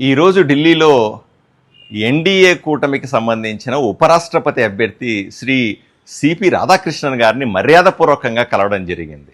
ఈరోజు ఢిల్లీలో ఎన్డీఏ కూటమికి సంబంధించిన ఉపరాష్ట్రపతి అభ్యర్థి శ్రీ సిపి రాధాకృష్ణన్ గారిని మర్యాదపూర్వకంగా కలవడం జరిగింది.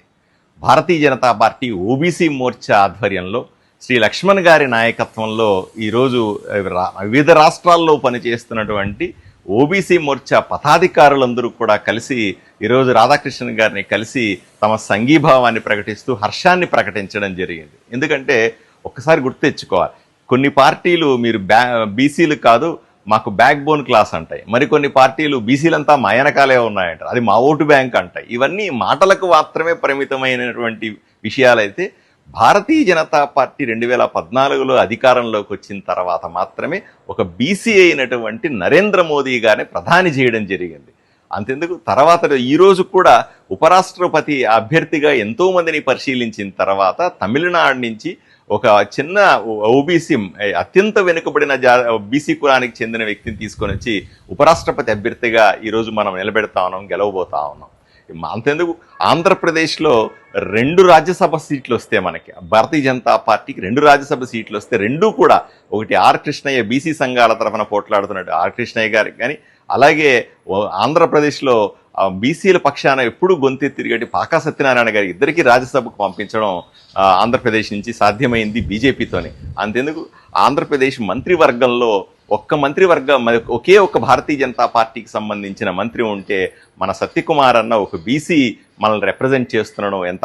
భారతీయ జనతా పార్టీ ఓబీసీ మోర్చా ఆధ్వర్యంలో శ్రీ లక్ష్మణ్ గారి నాయకత్వంలో ఈరోజు రా- వివిధ రాష్ట్రాల్లో పనిచేస్తున్నటువంటి ఓబీసీ మోర్చా పదాధికారులందరూ కూడా కలిసి ఈరోజు రాధాకృష్ణన్ గారిని కలిసి తమ సంఘీభావాన్ని ప్రకటిస్తూ హర్షాన్ని ప్రకటించడం జరిగింది. ఎందుకంటే ఒక్కసారి గుర్తు తెచ్చుకోవాలి. కొన్ని పార్టీలు మీరు బ్యా బీసీలు కాదు మాకు బ్యాక్ బోన్ క్లాస్ అంటాయి. మరికొన్ని పార్టీలు బీసీలంతా మా వెనకాలే ఉన్నాయంటారు. అది మా ఓటు బ్యాంక్ అంటాయి. ఇవన్నీ మాటలకు మాత్రమే పరిమితమైనటువంటి విషయాలైతే భారతీయ జనతా పార్టీ రెండు వేల పద్నాలుగులో అధికారంలోకి వచ్చిన తర్వాత మాత్రమే ఒక బీసీ అయినటువంటి నరేంద్ర మోదీ గారిని ప్రధాని చేయడం జరిగింది. అంతెందుకు? తర్వాత ఈ రోజు కూడా ఉపరాష్ట్రపతి అభ్యర్థిగా ఎంతో మందిని పరిశీలించిన తర్వాత తమిళనాడు నుంచి ఒక చిన్న ఓబీసీ అత్యంత వెనుకబడిన జా బీసీ కులానికి చెందిన వ్యక్తిని తీసుకొని వచ్చి ఉపరాష్ట్రపతి అభ్యర్థిగా ఈరోజు మనం నిలబెడతా ఉన్నాం గెలవబోతా ఉన్నాం. మా- అంతెందుకు? ఆంధ్రప్రదేశ్లో రెండు రాజ్యసభ సీట్లు వస్తే మనకి భారతీయ జనతా పార్టీకి రెండు రాజ్యసభ సీట్లు వస్తే రెండూ కూడా ఒకటి ఆర్ కృష్ణయ్య బీసీ సంఘాల తరఫున పోట్లాడుతున్నట్టు ఆర్ కృష్ణయ్య గారికి కానీ అలాగే ఆంధ్రప్రదేశ్లో బీసీల పక్షాన ఎప్పుడు గొంతె పాకా సత్యనారాయణ గారి ఇద్దరికి రాజ్యసభకు పంపించడం ఆంధ్రప్రదేశ్ నుంచి సాధ్యమైంది బీజేపీతోనే. అంతెందుకు ఆంధ్రప్రదేశ్ మంత్రివర్గంలో ఒక్క మంత్రివర్గ ఒకే ఒక భారతీయ జనతా పార్టీకి సంబంధించిన మంత్రి ఉంటే మన సత్యకుమార్ అన్న ఒక బీసీ మనల్ని రిప్రజెంట్ చేస్తుండడం ఎంత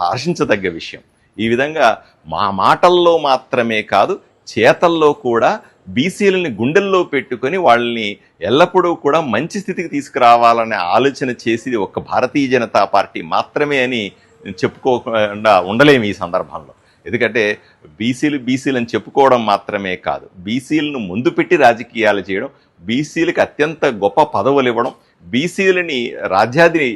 హర్షించదగ్గ విషయం. ఈ విధంగా మా మాటల్లో మాత్రమే కాదు చేతల్లో కూడా బీసీలని గుండెల్లో పెట్టుకొని వాళ్ళని ఎల్లప్పుడూ కూడా మంచి స్థితికి తీసుకురావాలనే ఆలోచన చేసేది ఒక భారతీయ జనతా పార్టీ మాత్రమే అని చెప్పుకోకుండా ఉండలేము ఈ సందర్భంలో. ఎందుకంటే బీసీలు బీసీలు అని చెప్పుకోవడం మాత్రమే కాదు. బీసీలను ముందు పెట్టి రాజకీయాలు చేయడం బీసీలకు అత్యంత గొప్ప పదవులు ఇవ్వడం బీసీలని రాజ్యాధి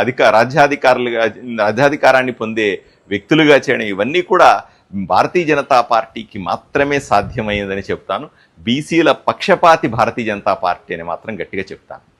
అధిక రాజ్యాధికారులుగా రాజ్యాధికారాన్ని పొందే వ్యక్తులుగా చేయడం ఇవన్నీ కూడా భారతీయ జనతా పార్టీకి మాత్రమే సాధ్యమైందని చెప్తాను. బీసీల పక్షపాతి భారతీయ జనతా పార్టీ అని మాత్రం గట్టిగా చెప్తాను.